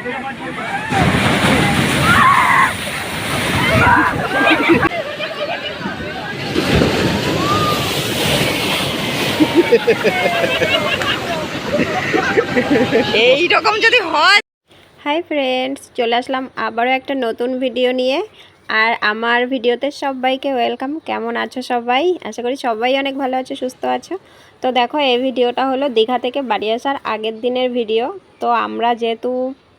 এই রকম যদি হয়। হাই ফ্রেন্ডস চলে আসলাম আবারও একটা নতুন ভিডিও নিয়ে। আর আমার ভিডিওতে সবাইকে ওয়েলকাম কেমন আছো সবাই? আশা করি সবাই অনেক ভালো আছো, সুস্থ আছো। তো দেখো, এই ভিডিওটা হলো দীঘা থেকে বাড়ি আসার আগের দিনের ভিডিও তো আমরা যেহেতু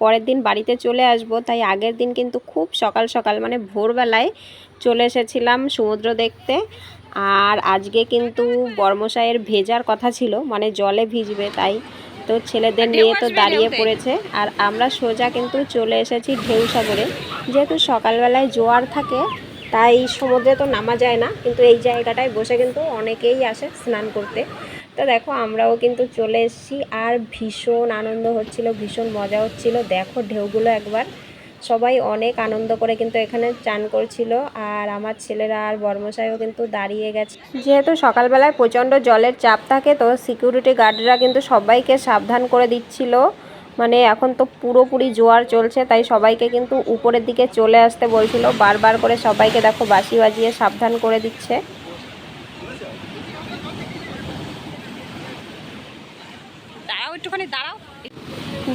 পরের দিন বাড়িতে চলে আসব তাই আগের দিন কিন্তু খুব সকাল সকাল মানে ভোরবেলায় চলে এসেছিলাম সমুদ্র দেখতে। আর আজকে কিন্তু বর্মশাইয়ের ভেজার কথা ছিল মানে জলে ভিজবে তাই। তো ছেলেদের নিয়ে তো দাঁড়িয়ে পড়েছে। আর আমরা সোজা কিন্তু চলে এসেছি ঢেউ সাগরে। যেহেতু সকালবেলায় জোয়ার থাকে তাই সমুদ্রে তো নামা যায় না। কিন্তু এই জায়গাটায় বসে কিন্তু অনেকেই আসে স্নান করতে। তো দেখো, আমরাও কিন্তু চলে এসেছি। আর ভীষণ আনন্দ হচ্ছিল, ভীষণ মজা হচ্ছিল। দেখো ঢেউগুলো একবার। সবাই অনেক আনন্দ করে কিন্তু এখানে চান করছিল। আর আমার ছেলেরা আর বর্মশাইও কিন্তু দাঁড়িয়ে গেছে। যেহেতু সকালবেলায় প্রচণ্ড জলের চাপ থাকে, তো সিকিউরিটি গার্ডরা কিন্তু সবাইকে সাবধান করে দিচ্ছিল। মানে এখন তো পুরোপুরি জোয়ার চলছে, তাই সবাইকে কিন্তু উপরের দিকে চলে আসতে বলছিল। বারবার করে সবাইকে দেখো বাসি বাজিয়ে সাবধান করে দিচ্ছে দাঁড়াও একটুখানি দাঁড়াও।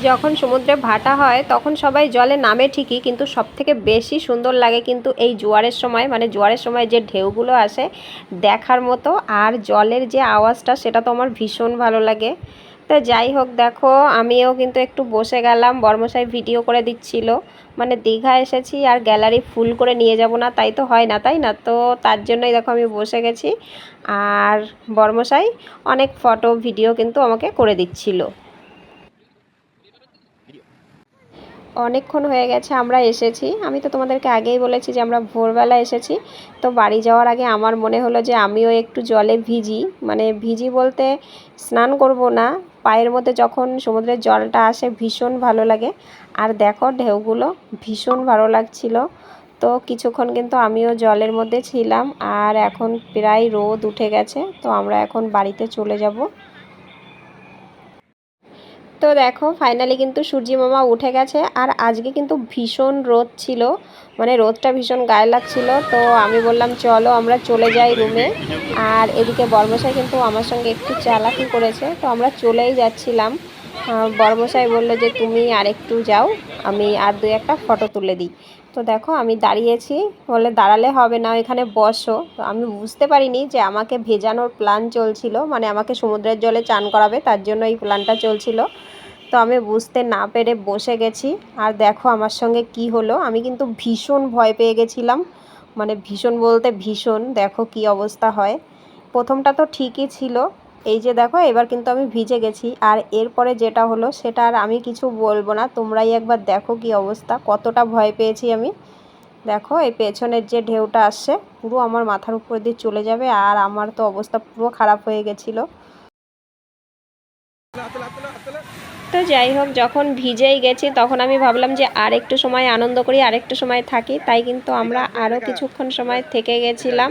যখন সমুদ্রে ভাটা হয়, তখন সবাই জলে নামে ঠিকই, কিন্তু সব থেকে বেশি সুন্দর লাগে কিন্তু এই জোয়ারের সময় মানে জোয়ারের সময় যে ঢেউগুলো আসে দেখার মতো। আর জলের যে আওয়াজটা, সেটা তো আমার ভীষণ ভালো লাগে। তো যাই হোক, দেখো, আমিও কিন্তু একটু বসে গেলাম। বর্মশাই ভিডিও করে দিচ্ছিল। মানে দীঘা এসেছি আর গ্যালারি ফুল করে নিয়ে যাব না, তাই তো হয় না, তাই না? তো তার জন্যই দেখো আমি বসে গেছি। আর বর্মশাই অনেক ফটো, ভিডিও কিন্তু আমাকে করে দিচ্ছিল। অনেকক্ষণ হয়ে গেছে, আমরা এসেছি। আমি তো তোমাদেরকে আগেই বলেছি যে আমরা ভোরবেলা এসেছি। তো বাড়ি যাওয়ার আগে আমার মনে হলো যে আমিও একটু জলে ভিজি। মানে ভিজি বলতে স্নান করব না, পায়ের মধ্যে যখন সমুদ্রের জলটা আসে ভীষণ ভালো লাগে। আর দেখো ঢেউগুলো ভীষণ ভালো লাগছিল। তো কিছুক্ষণ কিন্তু আমিও জলের মধ্যে ছিলাম। আর এখন প্রায় রোদ উঠে গেছে, তো আমরা এখন বাড়িতে চলে যাব। তো দেখো ফাইনালি কিন্তু সূর্যি মামা উঠে গেছে। আর আজকে কিন্তু ভীষণ রোদ ছিল। মানে রোদটা ভীষণ গায়ে লাগছিল। তো আমি বললাম, চলো আমরা চলে যাই রুমে আর এদিকে বর্মশাই কিন্তু আমার সঙ্গে একটু চালাকি করেছে। তো আমরা চলেই যাচ্ছিলাম। আহ, বর্মশাই বলল যে তুমি আরেকটু যাও আমি আর দুই একটা ফটো তুলে দিই। তো দেখো আমি দাঁড়িয়েছি বলে দাঁড়ালে হবে না এখানে বসো। তো আমি বুঝতে পারিনি যে আমাকে ভেজানোর প্ল্যান চলছিল মানে আমাকে সমুদ্রের জলে চান করাবে তার জন্য এই প্ল্যানটা চলছিল। তো আমি বুঝতে না পেরে বসে গেছি আর দেখো আমার সঙ্গে কি হলো। আমি কিন্তু ভীষণ ভয় পেয়ে গেছিলাম মানে ভীষণ বলতে ভীষণ দেখো কি অবস্থা হয়। প্রথমটা তো ঠিকই ছিল এই যে দেখো, এবার কিন্তু আমি ভিজে গেছি। আর এরপরে যেটা হলো, সেটা আর আমি কিছু বলব না। তোমরাই একবার দেখো কি অবস্থা। কতটা ভয় পেয়েছি আমি। দেখো, এই পেছনের যে ঢেউটা আসছে, পুরো আমার মাথার উপর দিয়ে চলে যাবে। আর আমার তো অবস্থা পুরো খারাপ হয়ে গেছিল। তো যাই হোক, যখন ভিজেই গেছি, তখন আমি ভাবলাম যে আর একটু সময় আনন্দ করি, আর একটু সময় থাকি। তাই কিন্তু আমরা আরও কিছুক্ষণ সময় থেকে গেছিলাম।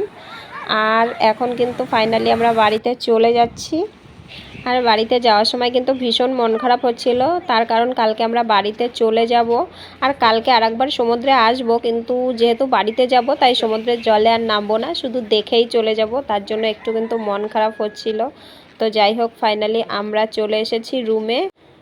আর এখন কিন্তু ফাইনালি আমরা বাড়িতে চলে যাচ্ছি। আর বাড়িতে যাওয়ার সময় কিন্তু ভীষণ মন খারাপ হচ্ছিল। তার কারণ কালকে আমরা বাড়িতে চলে যাব। আর কালকে আরেকবার সমুদ্রে আসব, কিন্তু যেহেতু বাড়িতে যাব, তাই সমুদ্রের জলে আর নামবো না, শুধু দেখেই চলে যাব। তার জন্য একটু কিন্তু মন খারাপ হচ্ছিল। তো যাই হোক ফাইনালি আমরা চলে এসেছি রুমে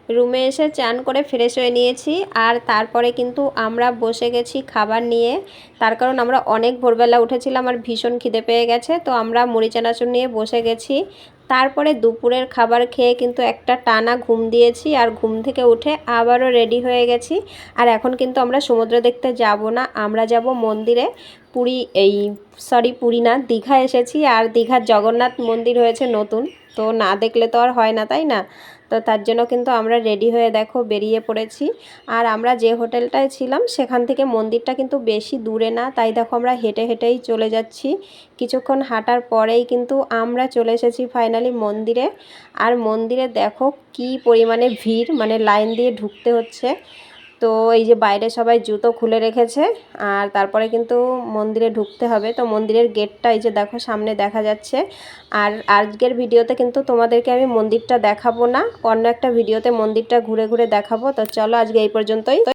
রুমে এসে চান করে ফ্রেশ হয়ে নিয়েছি আর তারপরে কিন্তু আমরা বসে গেছি খাবার নিয়ে। তার কারণ আমরা অনেক ভোরবেলা উঠেছিলাম আর ভীষণ খিদে পেয়ে গেছে, তো আমরা মুড়ি চানাচুর নিয়ে বসে গেছি। তারপরে দুপুরের খাবার খেয়ে কিন্তু একটা টানা ঘুম দিয়েছি আর ঘুম থেকে উঠে আবারও রেডি হয়ে গেছি। আর এখন কিন্তু আমরা সমুদ্র দেখতে যাব না, আমরা যাব মন্দিরে। পুরী, এই সরি পুরী না, দীঘা এসেছি আর দীঘার জগন্নাথ মন্দির হয়েছে নতুন। তো না দেখলে তো আর হয় না, তাই না? তো তার জন্য কিন্তু আমরা রেডি হয়ে দেখো, বেরিয়ে পড়েছি। আর আমরা যে হোটেলটায় ছিলাম, সেখান থেকে মন্দিরটা কিন্তু বেশি দূরে না, তাই দেখো আমরা হেঁটে হেঁটেই চলে যাচ্ছি। কিছুক্ষণ হাঁটার পরেই কিন্তু আমরা চলে এসেছি ফাইনালি মন্দিরে। আর মন্দিরে দেখো কি পরিমাণে ভিড় মানে লাইন দিয়ে ঢুকতে হচ্ছে। তো এই যে বাইরে সবাই জুতো খুলে রেখেছে, আর তারপরে কিন্তু মন্দিরে ঢুকতে হবে। তো মন্দিরের গেটটা এই যে দেখো সামনে দেখা যাচ্ছে। আর আজকের ভিডিওতে কিন্তু তোমাদেরকে আমি মন্দিরটা দেখাবো না, অন্য একটা ভিডিওতে মন্দিরটা ঘুরে ঘুরে দেখাবো। তো চলো আজকে এই পর্যন্তই।